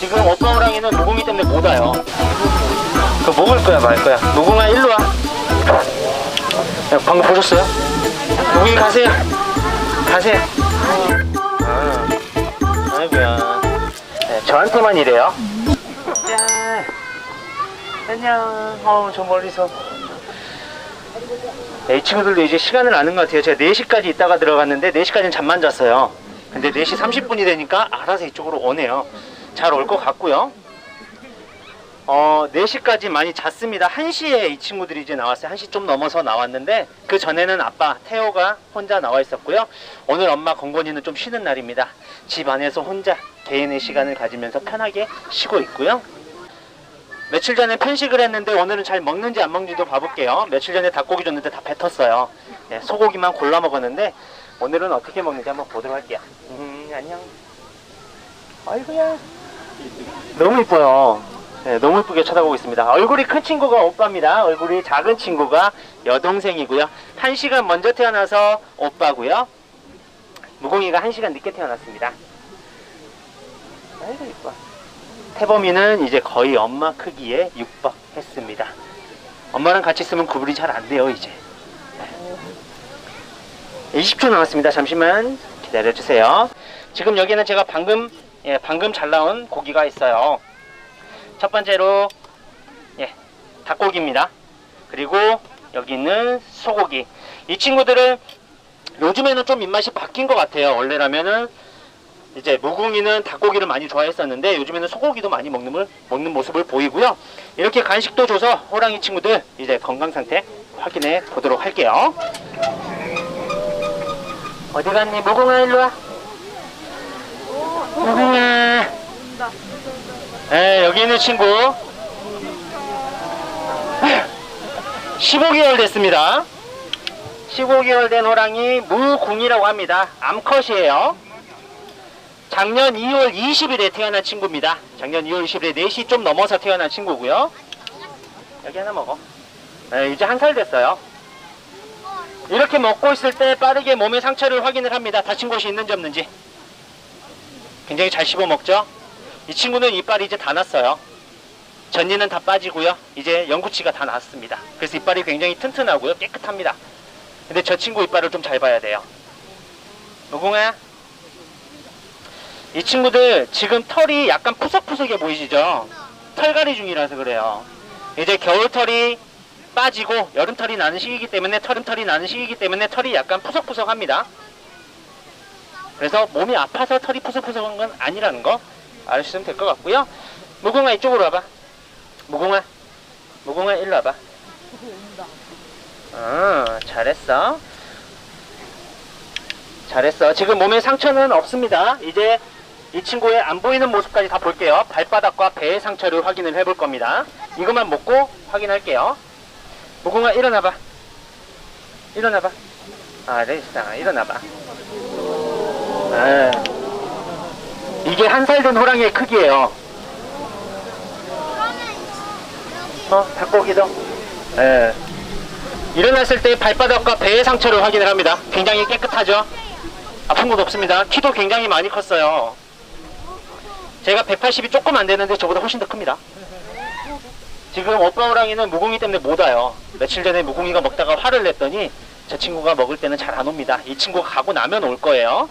지금 오빠 호랑이는 무궁이 때문에 못 와요. 그 먹을 거야 말 거야. 무궁아 일로 와. 야, 방금 보셨어요? 무궁이 가세요. 가세요. 아, 아이고야. 네, 저한테만 이래요. 짠. 안녕. 어, 저 멀리서. 네, 이 친구들도 이제 시간을 아는 것 같아요. 제가 4시까지 있다가 들어갔는데 4시까지는 잠만 잤어요. 근데 4시 30분이 되니까 알아서 이쪽으로 오네요. 잘 올 것 같고요. 어, 4시까지 많이 잤습니다. 1시에 이 친구들이 이제 나왔어요. 1시 좀 넘어서 나왔는데 그 전에는 아빠 태호가 혼자 나와 있었고요. 오늘 엄마 건건이는 좀 쉬는 날입니다. 집 안에서 혼자 개인의 시간을 가지면서 편하게 쉬고 있고요. 며칠 전에 편식을 했는데 오늘은 잘 먹는지 안 먹는지도 봐볼게요. 며칠 전에 닭고기 줬는데 다 뱉었어요. 예, 소고기만 골라 먹었는데 오늘은 어떻게 먹는지 한번 보도록 할게요. 음, 안녕. 아이고야. 너무 이뻐요. 네, 너무 이쁘게 쳐다보고 있습니다. 얼굴이 큰 친구가 오빠입니다. 얼굴이 작은 친구가 여동생이고요. 한 시간 먼저 태어나서 오빠고요. 무공이가 한 시간 늦게 태어났습니다. 아이고 이뻐. 태범이는 이제 거의 엄마 크기에 육박했습니다. 엄마랑 같이 있으면 구분이 잘 안 돼요 이제. 네. 20초 남았습니다. 잠시만 기다려주세요. 지금 여기는 제가 방금 예, 방금 잘 나온 고기가 있어요. 첫 번째로 예, 닭고기입니다. 그리고 여기는 소고기. 이 친구들은 요즘에는 좀 입맛이 바뀐 것 같아요. 원래라면은 이제 무궁이는 닭고기를 많이 좋아했었는데 요즘에는 소고기도 많이 먹는, 걸- 먹는 모습을 보이고요. 이렇게 간식도 줘서 호랑이 친구들 이제 건강 상태 확인해 보도록 할게요. 어디 갔니? 무궁아 일로 와. 네, 여기 있는 친구. 15개월 됐습니다. 15개월 된 호랑이 무궁이라고 합니다. 암컷이에요. 작년 2월 20일에 태어난 친구입니다. 작년 2월 20일에 4시 좀 넘어서 태어난 친구고요. 여기 하나 먹어. 네, 이제 한 살 됐어요. 이렇게 먹고 있을 때 빠르게 몸의 상처를 확인을 합니다. 다친 곳이 있는지 없는지. 굉장히 잘 씹어 먹죠? 이 친구는 이빨이 이제 다 났어요. 전니는 다 빠지고요. 이제 영구치가 다 났습니다. 그래서 이빨이 굉장히 튼튼하고요. 깨끗합니다. 근데 저 친구 이빨을 좀 잘 봐야 돼요. 무궁아. 이 친구들 지금 털이 약간 푸석푸석해 보이시죠? 털갈이 중이라서 그래요. 이제 겨울털이 빠지고 여름털이 나는 시기이기 때문에 털음털이 나는 시기이기 때문에 털이 약간 푸석푸석합니다. 그래서 몸이 아파서 털이 푸석푸석한 건 아니라는 거 알으시면 될 것 같고요. 무궁아 이쪽으로 와봐. 무궁아, 무궁아 일로 와봐. 어, 잘했어. 잘했어. 지금 몸에 상처는 없습니다. 이제 이 친구의 안 보이는 모습까지 다 볼게요. 발바닥과 배의 상처를 확인을 해볼 겁니다. 이것만 먹고 확인할게요. 무궁아 일어나봐. 일어나봐. 아, 레이스다. 일어나봐. 아, 이게 한 살 된 호랑이의 크기예요. 어, 닭고기도. 예. 일어났을 때 발바닥과 배의 상처를 확인을 합니다. 굉장히 깨끗하죠? 아픈 곳 없습니다. 키도 굉장히 많이 컸어요. 제가 180이 조금 안 되는데 저보다 훨씬 더 큽니다. 지금 오빠 호랑이는 무궁이 때문에 못 와요. 며칠 전에 무궁이가 먹다가 화를 냈더니 저 친구가 먹을 때는 잘 안 옵니다. 이 친구가 가고 나면 올 거예요.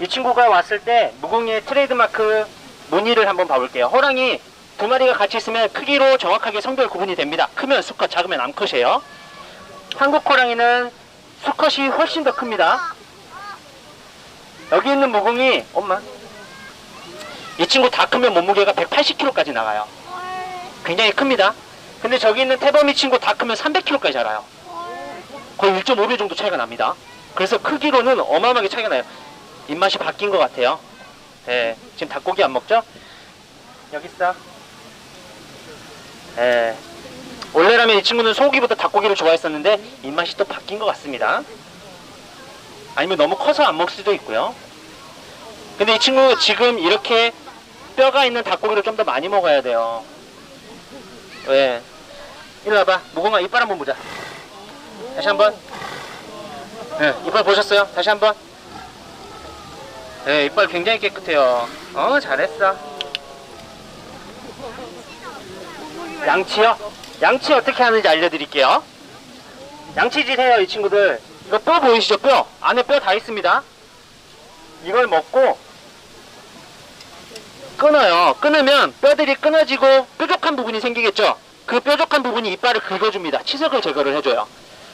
이 친구가 왔을 때 무궁이의 트레이드마크 무늬를 한번 봐볼게요. 호랑이 두 마리가 같이 있으면 크기로 정확하게 성별 구분이 됩니다. 크면 수컷, 작으면 암컷이에요. 한국 호랑이는 수컷이 훨씬 더 큽니다. 여기 있는 무궁이 엄마 이 친구 다 크면 몸무게가 180kg까지 나가요. 굉장히 큽니다. 근데 저기 있는 태범이 친구 다 크면 300kg까지 자라요. 거의 1.5배 정도 차이가 납니다. 그래서 크기로는 어마어마하게 차이가 나요. 입맛이 바뀐 것 같아요. 예, 지금 닭고기 안 먹죠? 여기 있어. 예. 원래라면 이 친구는 소고기보다 닭고기를 좋아했었는데 입맛이 또 바뀐 것 같습니다. 아니면 너무 커서 안 먹을 수도 있고요. 근데 이 친구 지금 이렇게 뼈가 있는 닭고기를 좀 더 많이 먹어야 돼요. 왜? 이리 와봐. 무궁화 이빨 한번 보자. 다시 한번. 네, 이빨 보셨어요? 다시 한번. 네, 이빨 굉장히 깨끗해요. 어, 잘했어. 양치요? 양치 어떻게 하는지 알려드릴게요. 양치질 해요, 이 친구들. 이거 뼈 보이시죠? 뼈. 안에 뼈 다 있습니다. 이걸 먹고 끊어요. 끊으면 뼈들이 끊어지고 뾰족한 부분이 생기겠죠? 그 뾰족한 부분이 이빨을 긁어줍니다. 치석을 제거를 해줘요.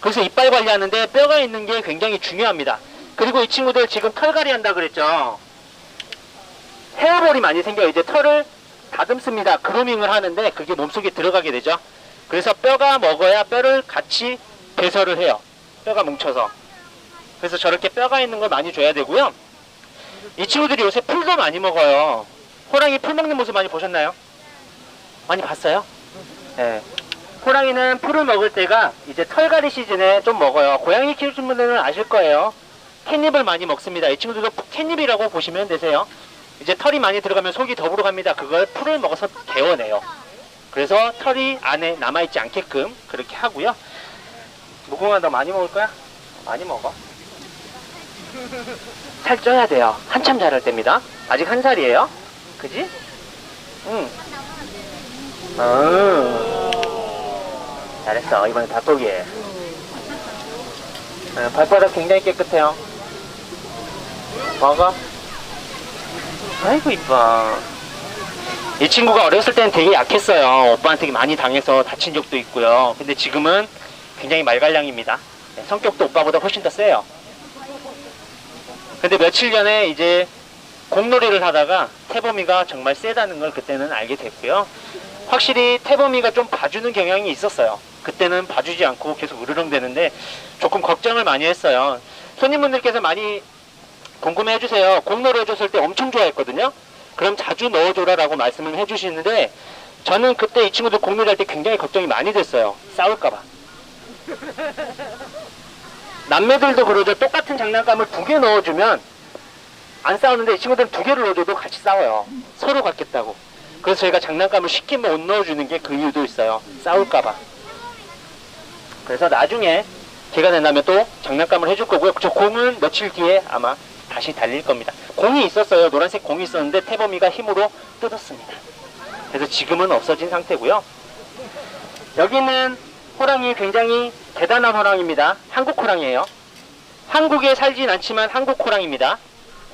그래서 이빨 관리하는데 뼈가 있는 게 굉장히 중요합니다. 그리고 이 친구들 지금 털갈이 한다 그랬죠? 헤어볼이 많이 생겨요. 이제 털을 다듬습니다. 그루밍을 하는데 그게 몸속에 들어가게 되죠. 그래서 뼈가 먹어야 뼈를 같이 배설을 해요. 뼈가 뭉쳐서. 그래서 저렇게 뼈가 있는 걸 많이 줘야 되고요. 이 친구들이 요새 풀도 많이 먹어요. 호랑이 풀 먹는 모습 많이 보셨나요? 많이 봤어요? 네. 호랑이는 풀을 먹을 때가 이제 털갈이 시즌에 좀 먹어요. 고양이 키우시는 분들은 아실 거예요. 캣닙을 많이 먹습니다. 이 친구들도 캣닙이라고 보시면 되세요. 이제 털이 많이 들어가면 속이 더불어 갑니다. 그걸 풀을 먹어서 개워내요. 그래서 털이 안에 남아있지 않게끔 그렇게 하고요. 무궁화 너 많이 먹을 거야? 많이 먹어. 살 쪄야 돼요. 한참 자랄 때입니다. 아직 한 살이에요. 그지? 응. 음. 잘했어. 이번엔 닭고기에. 어, 발바닥 굉장히 깨끗해요. 먹어. 아이고, 이뻐. 이 친구가 어렸을 때는 되게 약했어요. 오빠한테 많이 당해서 다친 적도 있고요. 근데 지금은 굉장히 말갈량입니다. 네, 성격도 오빠보다 훨씬 더 세요. 근데 며칠 전에 이제 공놀이를 하다가 태범이가 정말 세다는 걸 그때는 알게 됐고요. 확실히 태범이가 좀 봐주는 경향이 있었어요. 그때는 봐주지 않고 계속 으르렁대는데 조금 걱정을 많이 했어요. 손님분들께서 많이 궁금해 해주세요. 공놀이 해줬을 때 엄청 좋아했거든요. 그럼 자주 넣어줘라 라고 말씀을 해주시는데 저는 그때 이 친구들 공놀이 할때 굉장히 걱정이 많이 됐어요. 싸울까봐. 남매들도 그러죠. 똑같은 장난감을 두 개 넣어주면 안 싸우는데 이 친구들은 두 개를 넣어줘도 같이 싸워요. 서로 갖겠다고. 그래서 저희가 장난감을 쉽게 못 넣어주는 게 그 이유도 있어요. 싸울까봐. 그래서 나중에 개가 된다면 또 장난감을 해줄 거고요. 저 공은 며칠 뒤에 아마 다시 달릴 겁니다. 공이 있었어요. 노란색 공이 있었는데 태범이가 힘으로 뜯었습니다. 그래서 지금은 없어진 상태고요. 여기는 호랑이 굉장히 대단한 호랑입니다. 한국 호랑이에요. 한국에 살진 않지만 한국 호랑입니다.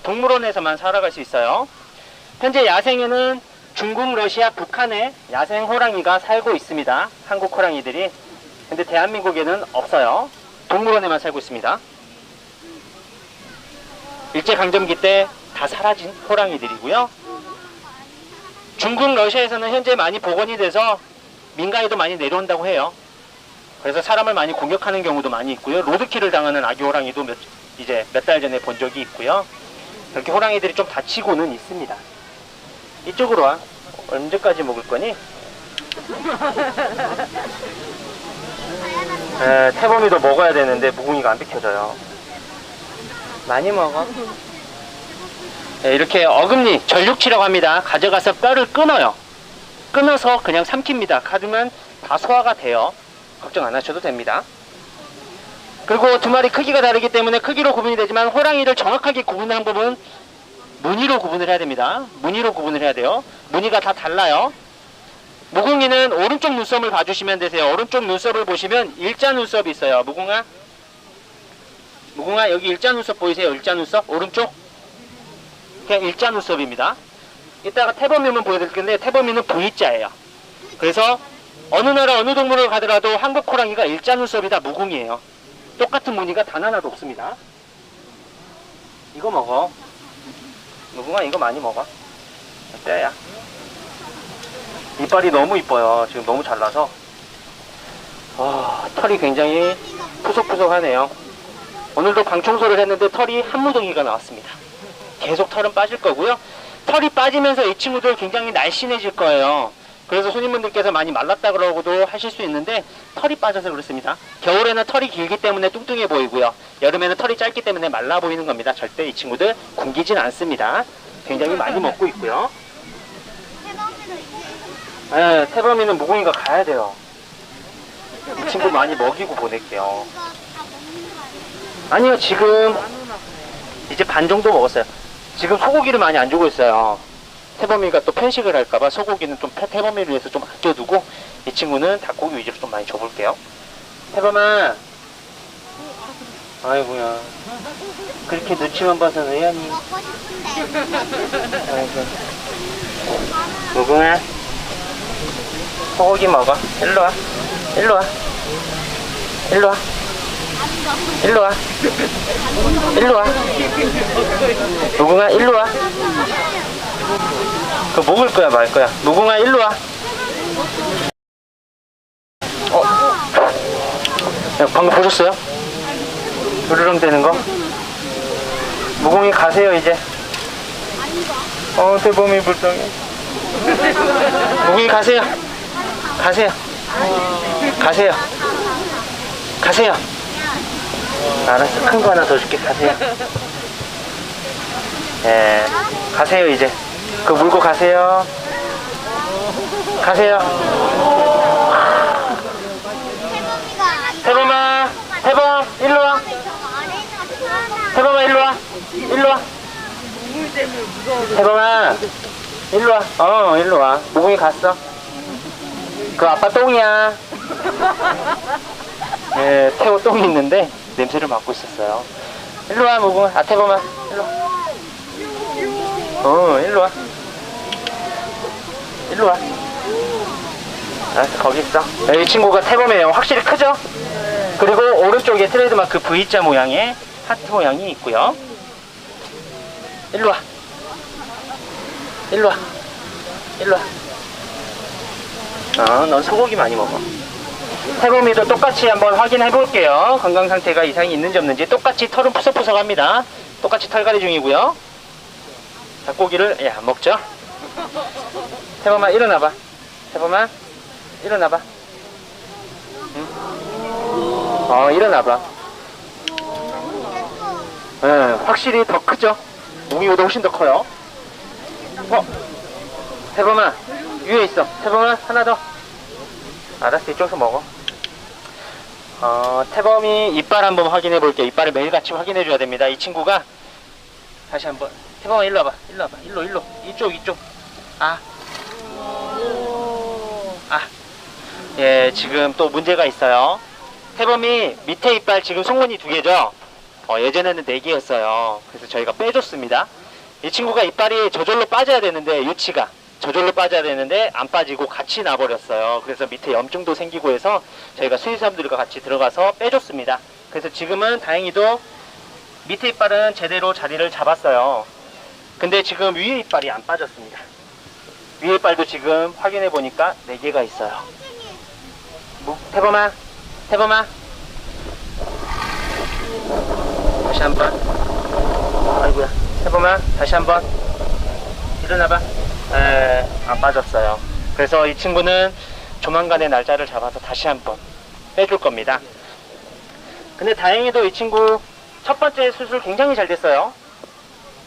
동물원에서만 살아갈 수 있어요. 현재 야생에는 중국, 러시아, 북한에 야생 호랑이가 살고 있습니다. 한국 호랑이들이. 근데 대한민국에는 없어요. 동물원에만 살고 있습니다. 일제강점기 때 다 사라진 호랑이들이고요. 중국, 러시아에서는 현재 많이 복원이 돼서 민가에도 많이 내려온다고 해요. 그래서 사람을 많이 공격하는 경우도 많이 있고요. 로드킬을 당하는 아기 호랑이도 몇, 이제 몇 달 전에 본 적이 있고요. 그렇게 호랑이들이 좀 다치고는 있습니다. 이쪽으로 와. 언제까지 먹을 거니? 에, 태범이도 먹어야 되는데 무궁이가 안 비켜져요. 많이 먹어. 네, 이렇게 어금니, 전육치라고 합니다. 가져가서 뼈를 끊어요. 끊어서 그냥 삼킵니다. 가두면 다 소화가 돼요. 걱정 안 하셔도 됩니다. 그리고 두 마리 크기가 다르기 때문에 크기로 구분이 되지만 호랑이를 정확하게 구분하는 방법은 무늬로 구분을 해야 됩니다. 무늬로 구분을 해야 돼요. 무늬가 다 달라요. 무궁이는 오른쪽 눈썹을 봐주시면 되세요. 오른쪽 눈썹을 보시면 일자 눈썹이 있어요. 무궁아? 무궁아 여기 일자 눈썹 보이세요? 일자 눈썹? 오른쪽? 그냥 일자 눈썹입니다. 이따가 태범이는 보여드릴 건데 태범이는 V자예요. 그래서 어느 나라 어느 동물을 가더라도 한국 호랑이가 일자 눈썹이 다 무궁이에요. 똑같은 무늬가 단 하나도 없습니다. 이거 먹어. 무궁아 이거 많이 먹어. 뼈야. 이빨이 너무 이뻐요. 지금 너무 잘나서. 와, 털이 굉장히 푸석푸석하네요. 오늘도 방청소를 했는데 털이 한 무더기가 나왔습니다. 계속 털은 빠질 거고요. 털이 빠지면서 이 친구들 굉장히 날씬해질 거예요. 그래서 손님분들께서 많이 말랐다 그러고도 하실 수 있는데 털이 빠져서 그렇습니다. 겨울에는 털이 길기 때문에 뚱뚱해 보이고요. 여름에는 털이 짧기 때문에 말라 보이는 겁니다. 절대 이 친구들 굶기진 않습니다. 굉장히 많이 먹고 있고요. 네, 태범이는 무궁이가 가야 돼요. 이 친구 많이 먹이고 보낼게요. 아니요, 지금 이제 반 정도 먹었어요. 지금 소고기를 많이 안 주고 있어요. 태범이가 또 편식을 할까봐 소고기는 좀 태- 태범이를 위해서 좀 아껴두고 이 친구는 닭고기 위주로 좀 많이 줘볼게요. 태범아. 아이고야. 그렇게 눈치만 봐서는. 먹고 싶은데. 아이고. 무궁아. 소고기 먹어. 일로 와. 일로 와. 일로 와. 일로 와. 일로 와. 무궁아, 일로 와. 그거 먹을 거야, 말 거야. 무궁아, 일로 와. 어. 야, 방금 보셨어요? 으르렁 되는 거? 무궁이 가세요, 이제. 어, 대범이 불쌍해. 무궁이 가세요. 가세요. 가세요. 가세요. 알았어. 큰 거 하나 더 줄게. 가세요. 예. 가세요, 이제. 그 물고 가세요. 가세요. 태범아, 태범, 일로 와. 태범아, 일로 와. 일로 와. 태범아, 일로 와. 어, 일로 와. 무궁이 갔어. 그 아빠 똥이야. 예, 태호 똥이 있는데 냄새를 맡고 있었어요. 일로 와, 무궁아. 아, 태범아. 일로 와. 어, 일로 와. 일로 와. 알았어, 거기 있어. 네, 이 친구가 태범이에요. 확실히 크죠? 그리고 오른쪽에 트레이드마크 V자 모양의 하트 모양이 있고요. 일로 와. 일로 와. 일로 와. 어, 넌 소고기 많이 먹어. 태범이도 똑같이 한번 확인해 볼게요. 건강 상태가 이상이 있는지 없는지 똑같이 털은 푸석푸석합니다. 똑같이 털갈이 중이고요. 닭고기를 예, 안 먹죠. 태범아 일어나봐. 태범아 일어나봐. 응? 어 일어나봐. 예, 확실히 더 크죠? 무기보다 훨씬 더 커요. 어? 태범아, 위에 있어. 태범아, 하나 더. 알았어, 이쪽에서 먹어. 어, 태범이 이빨 한번 확인해 볼게요. 이빨을 매일같이 확인해 줘야 됩니다. 이 친구가 다시 한번. 태범아, 일로 와봐. 일로 와봐. 일로, 일로. 이쪽, 이쪽. 아. 아. 예, 지금 또 문제가 있어요. 태범이 밑에 이빨 지금 송곳니 두 개죠? 어, 예전에는 네 개였어요. 그래서 저희가 빼줬습니다. 이 친구가 이빨이 저절로 빠져야 되는데 유치가 저절로 빠져야 되는데 안 빠지고 같이 나버렸어요. 그래서 밑에 염증도 생기고 해서 저희가 수의사분들과 같이 들어가서 빼줬습니다. 그래서 지금은 다행히도 밑에 이빨은 제대로 자리를 잡았어요. 근데 지금 위에 이빨이 안 빠졌습니다. 위에 이빨도 지금 확인해 보니까 네 개가 있어요. 무, 태범아, 태범아. 다시 한 번. 아이고야. 해보면 다시 한 번 일어나봐. 에, 안 빠졌어요. 그래서 이 친구는 조만간에 날짜를 잡아서 다시 한번 빼줄 겁니다. 근데 다행히도 이 친구 첫 번째 수술 굉장히 잘 됐어요.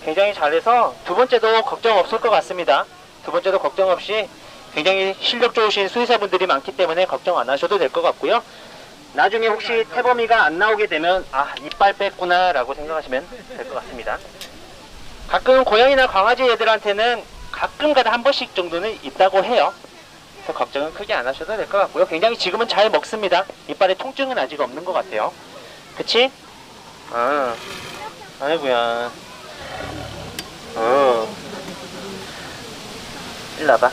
굉장히 잘해서 두 번째도 걱정 없을 것 같습니다. 두 번째도 걱정 없이 굉장히 실력 좋으신 수의사분들이 많기 때문에 걱정 안 하셔도 될 것 같고요. 나중에 혹시 태범이가 안 나오게 되면 아 이빨 뺐구나 라고 생각하시면 될 것 같습니다. 가끔 고양이나 강아지 애들한테는 가끔가다 한 번씩 정도는 있다고 해요. 그래서 걱정은 크게 안 하셔도 될 것 같고요. 굉장히 지금은 잘 먹습니다. 이빨에 통증은 아직 없는 것 같아요. 그치? 아, 아이고야. 어. 일로 와봐.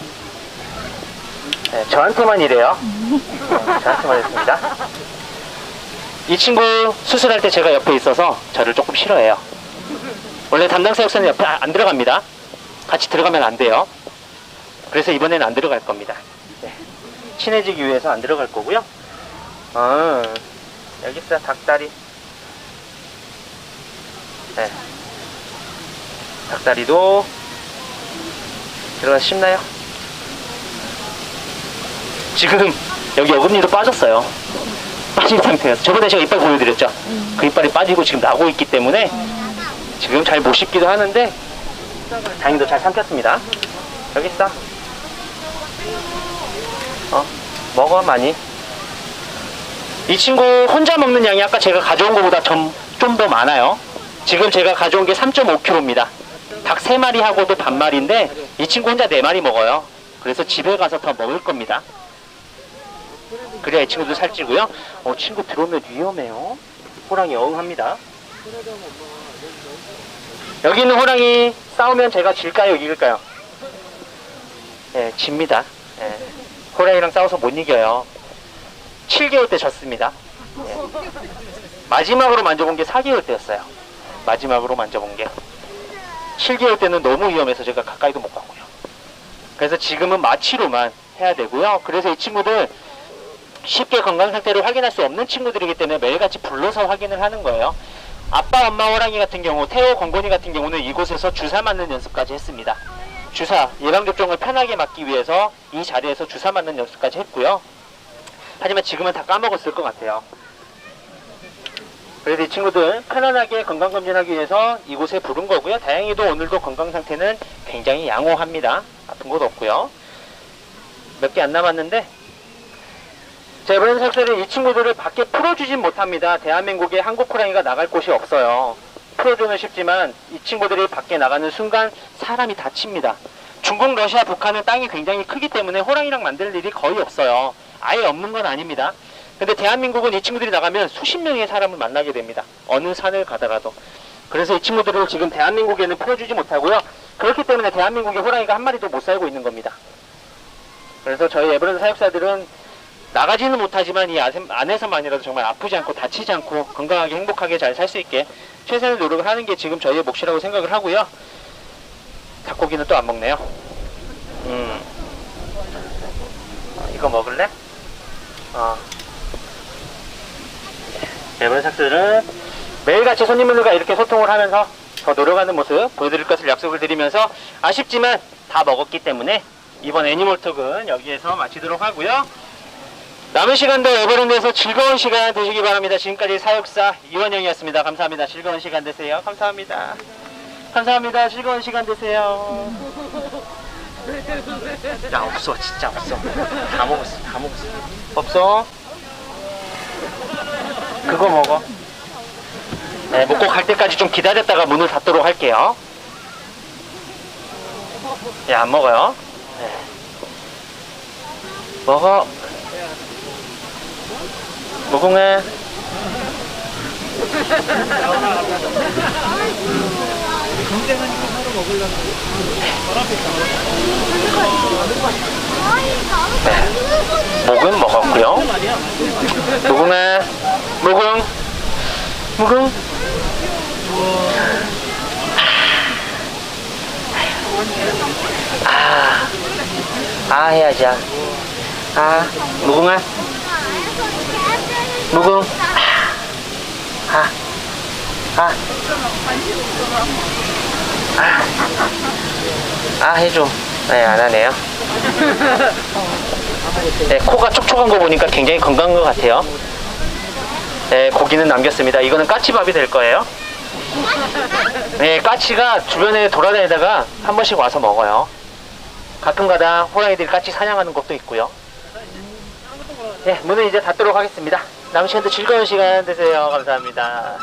네, 저한테만 이래요. 네, 저한테만 했습니다. 이 친구 수술할 때 제가 옆에 있어서 저를 조금 싫어해요. 원래 담당 사역사는 옆에 아- 안 들어갑니다. 같이 들어가면 안 돼요. 그래서 이번에는 안 들어갈 겁니다. 네. 친해지기 위해서 안 들어갈 거고요. 아, 여기 있어, 닭다리. 네. 닭다리도 들어가서 씹나요? 지금 여기 어금니도 빠졌어요. 빠진 상태예요. 저번에 제가 이빨 보여드렸죠? 그 이빨이 빠지고 지금 나고 있기 때문에 지금 잘 못 씹기도 하는데 다행히도 잘 삼켰습니다. 여기 있어. 어, 먹어 많이. 이 친구 혼자 먹는 양이 아까 제가 가져온 것보다 좀 더 많아요. 지금 제가 가져온 게 3.5kg입니다. 닭세 마리 하고도 반마리인데 이 친구 혼자 네 마리 먹어요. 그래서 집에 가서 더 먹을 겁니다. 그래야 이 친구도 살찌고요. 어, 친구 들어오면 위험해요. 호랑이 어흥합니다. 여기 있는 호랑이 싸우면 제가 질까요, 이길까요? 예, 집니다. 예. 호랑이랑 싸워서 못 이겨요. 7개월 때 졌습니다. 예. 마지막으로 만져본 게 4개월 때였어요. 마지막으로 만져본 게. 7개월 때는 너무 위험해서 제가 가까이도 못 갔고요. 그래서 지금은 마취로만 해야 되고요. 그래서 이 친구들 쉽게 건강 상태를 확인할 수 없는 친구들이기 때문에 매일같이 불러서 확인을 하는 거예요. 아빠, 엄마 호랑이 같은 경우, 태호, 건곤이 같은 경우는 이곳에서 주사 맞는 연습까지 했습니다. 주사, 예방접종을 편하게 맞기 위해서 이 자리에서 주사 맞는 연습까지 했고요. 하지만 지금은 다 까먹었을 것 같아요. 그래서 이 친구들 편안하게 건강검진하기 위해서 이곳에 부른 거고요. 다행히도 오늘도 건강 상태는 굉장히 양호합니다. 아픈 것도 없고요. 몇 개 안 남았는데 자, 이번엔 사실은 이 친구들을 밖에 풀어주진 못합니다. 대한민국에 한국 호랑이가 나갈 곳이 없어요. 풀어주는 쉽지만 이 친구들이 밖에 나가는 순간 사람이 다칩니다. 중국, 러시아, 북한은 땅이 굉장히 크기 때문에 호랑이랑 만들 일이 거의 없어요. 아예 없는 건 아닙니다. 근데 대한민국은 이 친구들이 나가면 수십 명의 사람을 만나게 됩니다. 어느 산을 가다가도. 그래서 이 친구들을 지금 대한민국에는 풀어주지 못하고요. 그렇기 때문에 대한민국에 호랑이가 한 마리도 못 살고 있는 겁니다. 그래서 저희 에버랜드 사육사들은 나가지는 못하지만 이 안에서만이라도 정말 아프지 않고 다치지 않고 건강하게 행복하게 잘 살 수 있게 최선의 노력을 하는 게 지금 저희의 몫이라고 생각을 하고요. 닭고기는 또 안 먹네요. 음. 어, 이거 먹을래? 어. 사육사들은 매일같이 손님들과 이렇게 소통을 하면서 더 노력하는 모습 보여드릴 것을 약속을 드리면서 아쉽지만 다 먹었기 때문에 이번 애니멀톡은 여기에서 마치도록 하고요. 남은 시간도 에버랜드에서 즐거운 시간 되시기 바랍니다. 지금까지 사육사 이원영이었습니다. 감사합니다. 즐거운 시간 되세요. 감사합니다. 감사합니다. 즐거운 시간 되세요. 야 없어 진짜 없어. 다 먹었어 다 먹었어. 없어. 그거 먹어. 네, 먹고 갈 때까지 좀 기다렸다가 문을 닫도록 할게요. 예, 안 먹어요. 네. 먹어. 무궁해. 목은 먹었고요. 무궁해. 무궁. 무궁. 아. 아 해야지. 아. 아. 무궁아. 무궁. 아. 아. 아. 아 해줘. 네, 안 하네요. 네, 코가 촉촉한 거 보니까 굉장히 건강한 것 같아요. 네, 고기는 남겼습니다. 이거는 까치밥이 될 거예요. 네, 까치가 주변에 돌아다니다가 한 번씩 와서 먹어요. 가끔가다 호랑이들이 까치 사냥하는 것도 있고요. 네, 문은 이제 닫도록 하겠습니다. 남은 시간도 즐거운 시간 되세요. 감사합니다.